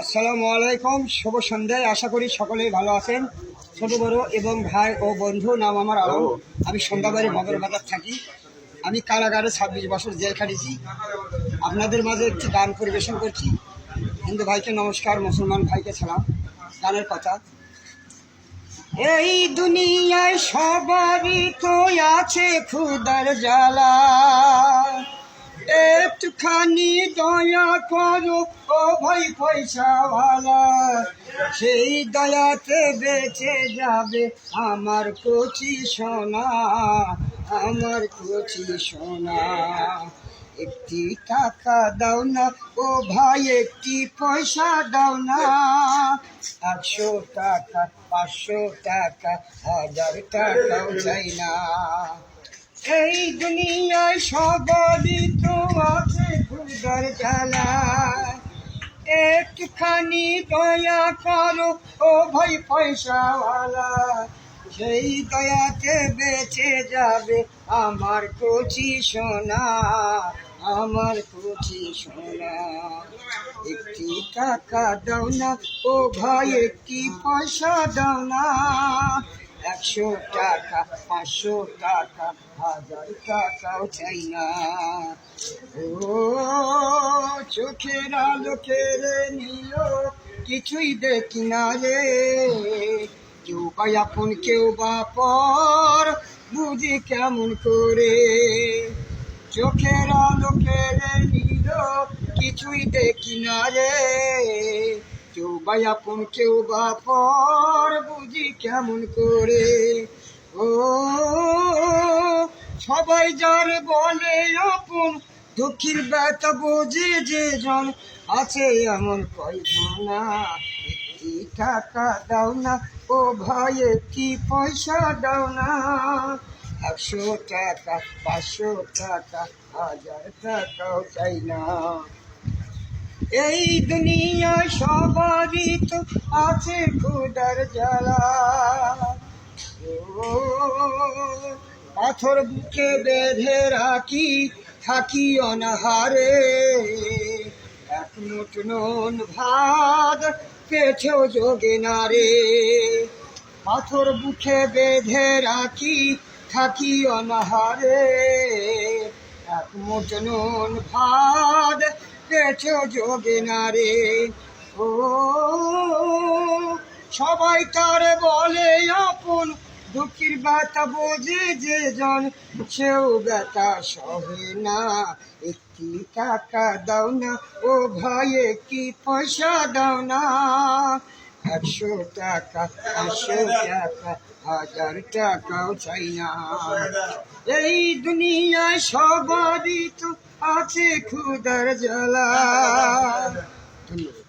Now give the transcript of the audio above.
আসসালামু আলাইকুম শুভ সন্ধ্যায় আশা করি সকলেই ভালো আছেন। ছোট বড় এবং ভাই ও বন্ধু নাম আমার আলম। আমি সন্ধ্যাবাড়ি মগর বাজার থাকি। আমি কারাগারে ছাব্বিশ বছর জেল খাটিয়েছি আপনাদের মাঝে একটি গান পরিবেশন করছি। হিন্দু ভাইকে নমস্কার মুসলমান ভাইকে সালাম। গানের কথা। এই দুনিয়ায় সবারই তো আছে ক্ষুদার জ্বালা। একটুখানি দয়া করো। ও ভাই পয়সাওয়ালা সেই দয়াতে বেঁচে যাবে আমার কচি সোনা, আমার কচি সোনা। একটি টাকা দাও না, ও ভাই, একটি পয়সা দাও না। একশো টাকা, পাঁচশো টাকা, হাজার টাকাও চাই না। এই দুনিয়ায় সবারই তো আছে ক্ষুদার জ্বালা একটুখানি দয়া করো, ও ভাই পয়সাওয়ালা। সেই দয়াতে বেঁচে যাবে আমার কচি সোনা, আমার কচি সোনা। একটি টাকা দাও না, ও ভাই, একটি পয়সা দাও না। একশো টাকা পাঁচশো টাকা হাজার টাকাও চাই না ও চোখের আলো কেড়ে নিল কিছুই দেখি না রে কেউ বা আপন কেউ বা পর বুঝি কেমন করে চোখের আলো কেড়ে নিল, কিছুই দেখি না রে। কেউ বা আপন, কেউ বা পর, বুঝি কেমন করে? ও, সবাই যার বলে আপন, দুঃখীর ব্যথা বোঝে যে জন আছে এমন কয়জনা একটি টাকা দাও না, ও ভাই, একটি পয়সা দাও না। একশো টাকা, পাঁচশো টাকা, হাজার টাকাও চাই না। এই দুনিয়ায় সবারই তো আছে খুদার জ্বালা। পাথর বুকে বেঁধে রাখি, থাকি অনাহারে। এক মুঠ নুন ভাত যোগে না রে। পাথর বুকে বেঁধে রাখি, থাকি অনাহারে। এক মুঠ নুন ভাত পেছেও যোগে না রে ও, সবাই তার বলে, আপন দুঃখীর ব্যথা বোঝে যে জন, সেও ব্যথা সহে না। একটি টাকা দাও না, ও ভাই একটি পয়সা দাও না? একশো টাকা পাঁচশো টাকা হাজার টাকাও চাই না এই দুনিয়ায় সবারই তো আছে ক্ষুদার জ্বালা। ধন্যবাদ।